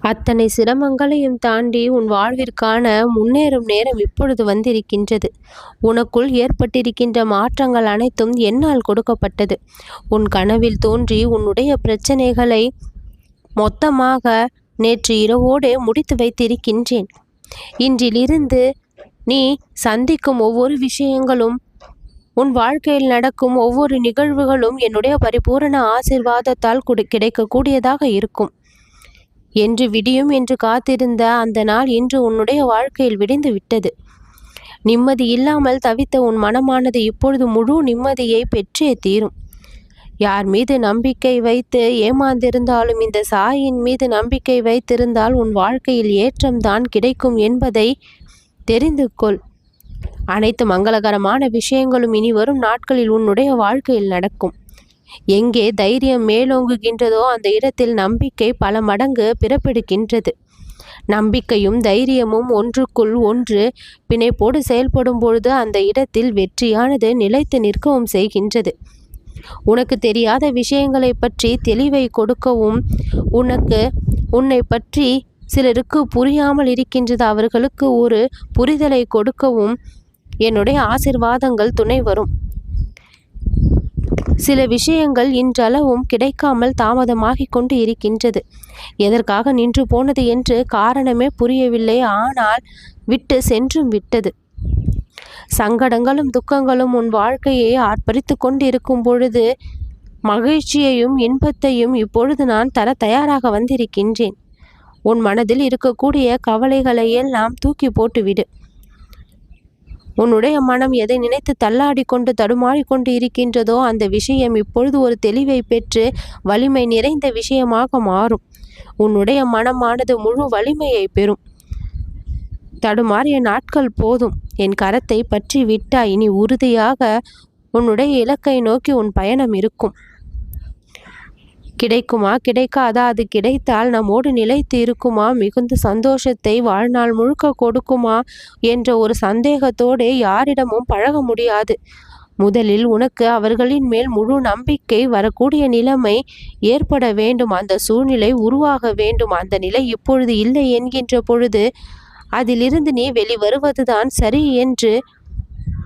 அத்தனை சிரமங்களையும் தாண்டி உன் வாழ்விற்கான முன்னேறும் நேரம் இப்பொழுது வந்திருக்கின்றது. உனக்குள் ஏற்பட்டிருக்கின்ற மாற்றங்கள் அனைத்தும் என்னால் கொடுக்கப்பட்டது. உன் கனவில் தோன்றி உன்னுடைய பிரச்சனைகளை மொத்தமாக நேற்று இரவோடு முடித்து வைத்திருக்கின்றேன். இன்றிலிருந்து நீ சந்திக்கும் ஒவ்வொரு விஷயங்களும் உன் வாழ்க்கையில் நடக்கும் ஒவ்வொரு நிகழ்வுகளும் என்னுடைய பரிபூரண ஆசிர்வாதத்தால் கிடைக்கக்கூடியதாக இருக்கும். என்று விடியும் என்று காத்திருந்த அந்த நாள் இன்று உன்னுடைய வாழ்க்கையில் விடிந்து விட்டது. நிம்மதி இல்லாமல் தவித்த உன் மனமானது இப்பொழுது முழு நிம்மதியை பெற்றே தீரும். யார் மீது நம்பிக்கை வைத்து ஏமாந்திருந்தாலும் இந்த சாயின் மீது நம்பிக்கை வைத்திருந்தால் உன் வாழ்க்கையில் ஏற்றம்தான் கிடைக்கும் என்பதை தெரிந்து கொள். அனைத்து மங்களகரமான விஷயங்களும் இனி வரும் நாட்களில் உன்னுடைய வாழ்க்கையில் நடக்கும். எங்கே தைரியம் மேலோங்குகின்றதோ அந்த இடத்தில் நம்பிக்கை பல மடங்கு பிறப்பெடுக்கின்றது நம்பிக்கையும் தைரியமும் ஒன்றுக்குள் ஒன்று பிணைப்போடு செயல்படும் பொழுது அந்த இடத்தில் வெற்றியானது நிலைத்து நிற்கவும் செய்கின்றது. உனக்கு தெரியாத விஷயங்களை பற்றி தெளிவை கொடுக்கவும் உனக்கு உன்னை பற்றி சிலருக்கு புரியாமல் இருக்கின்றது. அவர்களுக்கு ஒரு புரிதலை கொடுக்கவும் என்னுடைய ஆசிர்வாதங்கள் துணை வரும். சில விஷயங்கள் இன்றளவும் கிடைக்காமல் தாமதமாகிக் கொண்டு இருக்கின்றது. எதற்காக நின்று போனது என்று காரணமே புரியவில்லை. ஆனால் விட்டு சென்றும் விட்டது. சங்கடங்களும் துக்கங்களும் உன் வாழ்க்கையை ஆர்ப்பரித்து கொண்டிருக்கும் பொழுது மகிழ்ச்சியையும் இன்பத்தையும் இப்பொழுது நான் தர தயாராக வந்திருக்கின்றேன். உன் மனதில் இருக்கக்கூடிய கவலைகளை எல்லாம் தூக்கி போட்டுவிடு. உன்னுடைய மனம் எதை நினைத்து தள்ளாடி கொண்டு தடுமாறி கொண்டு இருக்கின்றதோ அந்த விஷயம் இப்பொழுது ஒரு தெளிவை பெற்று வலிமை நிறைந்த விஷயமாக மாறும். உன்னுடைய மனமானது முழு வலிமையை பெறும். தடுமாறிய நாட்கள் போதும். என் கரத்தை பற்றி விட்டாய் இனி உறுதியாக உன்னுடைய இலக்கை நோக்கி உன் பயணம் இருக்கும். கிடைக்குமா? கிடைக்காதா? அது கிடைத்தால் நம்மோடு நிலைத்து இருக்குமா? மிகுந்த சந்தோஷத்தை வாழ்நாள் முழுக்க கொடுக்குமா? என்ற ஒரு சந்தேகத்தோடு யாரிடமும் பழக முடியாது. முதலில் உனக்கு அவர்களின் மேல் முழு நம்பிக்கை வரக்கூடிய நிலைமை ஏற்பட வேண்டும். அந்த சூழ்நிலை உருவாக வேண்டும். அந்த நிலை இப்பொழுது இல்லை என்கின்ற பொழுது அதிலிருந்து நீ வெளிவருவதுதான் சரி என்று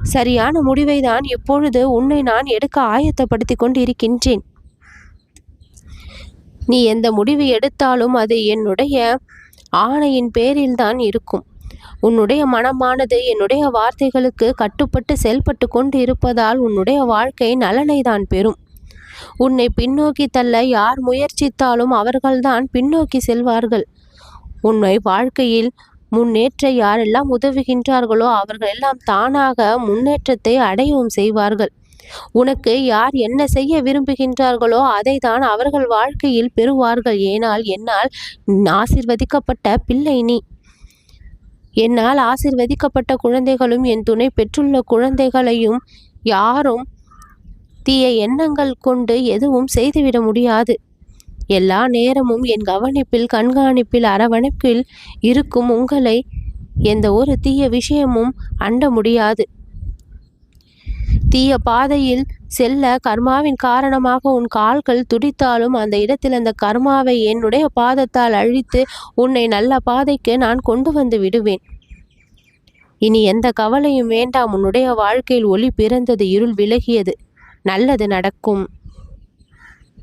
சரியான முடிவை தான் இப்பொழுது உன்னை நான் எடுக்க ஆயத்தப்படுத்தி கொண்டிருக்கின்றேன். நீ எந்த முடிவு எடுத்தாலும் அது என்னுடைய ஆணையின் பேரில்தான் இருக்கும். உன்னுடைய மனமானது என்னுடைய வார்த்தைகளுக்கு கட்டுப்பட்டு செயல்பட்டு கொண்டு இருப்பதால் உன்னுடைய வாழ்க்கை நலனை தான் பெறும். உன்னை பின்னோக்கி தள்ள யார் முயற்சித்தாலும் அவர்கள்தான் பின்னோக்கி செல்வார்கள். உன்னை வாழ்க்கையில் முன்னேற்ற யாரெல்லாம் உதவுகின்றார்களோ அவர்கள் எல்லாம் தானாக முன்னேற்றத்தை அடையவும் செய்வார்கள். உனக்கு யார் என்ன செய்ய விரும்புகின்றார்களோ அதை தான் அவர்கள் வாழ்க்கையில் பெறுவார்கள். ஏனால் என்னால் ஆசிர்வதிக்கப்பட்ட பிள்ளை நீ. என்னால் ஆசிர்வதிக்கப்பட்ட குழந்தைகளும் என் துணை பெற்றுள்ள குழந்தைகளையும் யாரும் தீய எண்ணங்கள் கொண்டு எதுவும் செய்துவிட முடியாது. எல்லா நேரமும் என் கவனிப்பில் கண்காணிப்பில் அரவணைப்பில் இருக்கும் உங்களை எந்த ஒரு தீய விஷயமும் அண்ட முடியாது. தீய பாதையில் செல்ல கர்மாவின் காரணமாக உன் கால்கள் துடித்தாலும் அந்த இடத்தில் அந்த கர்மாவை என்னுடைய பாதத்தால் அழித்து உன்னை நல்ல பாதைக்கு நான் கொண்டு வந்து விடுவேன். இனி எந்த கவலையும் வேண்டாம். உன்னுடைய வாழ்க்கையில் ஒளி பிறந்தது இருள் விலகியது. நல்லது நடக்கும்.